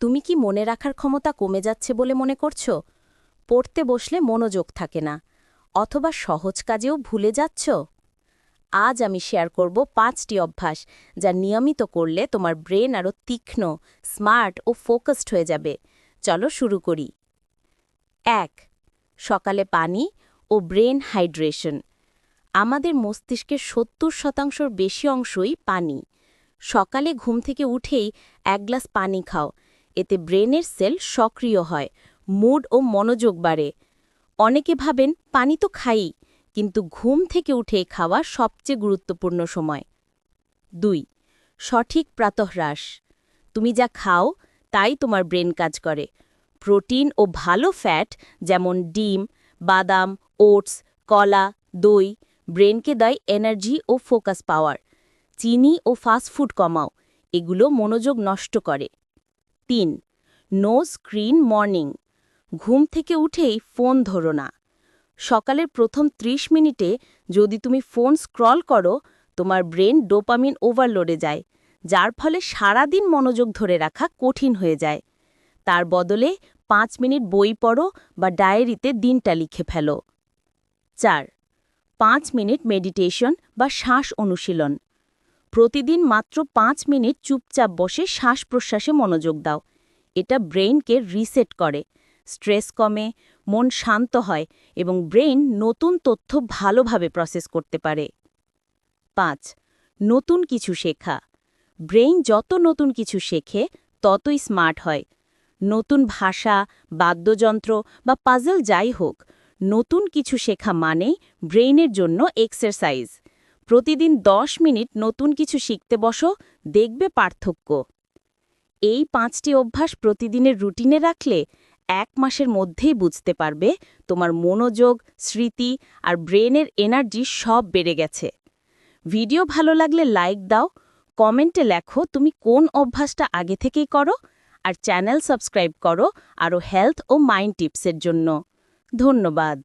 তুমি কি মনে রাখার ক্ষমতা কমে যাচ্ছে বলে মনে করছ? পড়তে বসলে মনোযোগ থাকে না। অথবা সহজ কাজেও ভুলে যাচ্ছ? আজ আমি শেয়ার করব পাঁচটি অভ্যাস যা নিয়মিত করলে তোমার ব্রেন আরও তীক্ষ্ণ, স্মার্ট ও ফোকাসড হয়ে যাবে। চলো শুরু করি। এক, সকালে পানি ও ব্রেন হাইড্রেশন। আমাদের মস্তিষ্কের সত্তর শতাংশর বেশি অংশই পানি। সকালে ঘুম থেকে উঠেই এক গ্লাস পানি খাও। এতে ব্রেনের সেল সক্রিয় হয়, মুড ও মনোযোগ বাড়ে। অনেকে ভাবেন, পানি তো খাই, কিন্তু ঘুম থেকে উঠে খাওয়া সবচেয়ে গুরুত্বপূর্ণ সময়। দুই, সঠিক প্রাতহ্রাস। তুমি যা খাও, তাই তোমার ব্রেন কাজ করে। প্রোটিন ও ভালো ফ্যাট, যেমন ডিম, বাদাম, ওটস, কলা, দই, ব্রেনকে দেয় এনার্জি ও ফোকাস পাওয়ার। চিনি ও ফাস্টফুড কমাও, এগুলো মনোযোগ নষ্ট করে। তিন। নো স্ক্রিন মর্নিং ঘুম থেকে উঠেই ফোন ধরো না। সকালের প্রথম ৩০ মিনিটে যদি তুমি ফোন স্ক্রল করো, তোমার ব্রেন ডোপামিন ওভারলোডে যায়, যার ফলে সারাদিন মনোযোগ ধরে রাখা কঠিন হয়ে যায়। তার বদলে পাঁচ মিনিট বই পড়ো বা ডায়েরিতে দিনটা লিখে ফেলো। চার। পাঁচ মিনিট মেডিটেশন বা শ্বাস অনুশীলন। প্রতিদিন মাত্র পাঁচ মিনিট চুপচাপ বসে শ্বাস প্রশ্বাসে মনোযোগ দাও। এটা ব্রেইনকে রিসেট করে। স্ট্রেস কমে, মন শান্ত হয় এবং ব্রেইন নতুন তথ্য ভালোভাবে প্রসেস করতে পারে। পাঁচ, নতুন কিছু শেখা। ব্রেইন যত নতুন কিছু শেখে, ততই স্মার্ট হয়। নতুন ভাষা, বাদ্যযন্ত্র বা পাজল যাই হোক, নতুন কিছু শেখা মানেই ব্রেইনের জন্য এক্সারসাইজ। প্রতিদিন ১০ মিনিট নতুন কিছু শিখতে বসো, দেখবে পার্থক্য। এই পাঁচটি অভ্যাস প্রতিদিনের রুটিনে রাখলে এক মাসের মধ্যেই বুঝতে পারবে তোমার মনোযোগ, স্মৃতি আর ব্রেনের এনার্জি সব বেড়ে গেছে। ভিডিও ভালো লাগলে লাইক দাও, কমেন্টে লেখো তুমি কোন অভ্যাসটা আগে থেকেই করো আর চ্যানেল সাবস্ক্রাইব করো আরও হেলথ ও মাইন্ড টিপসের জন্য। ধন্যবাদ।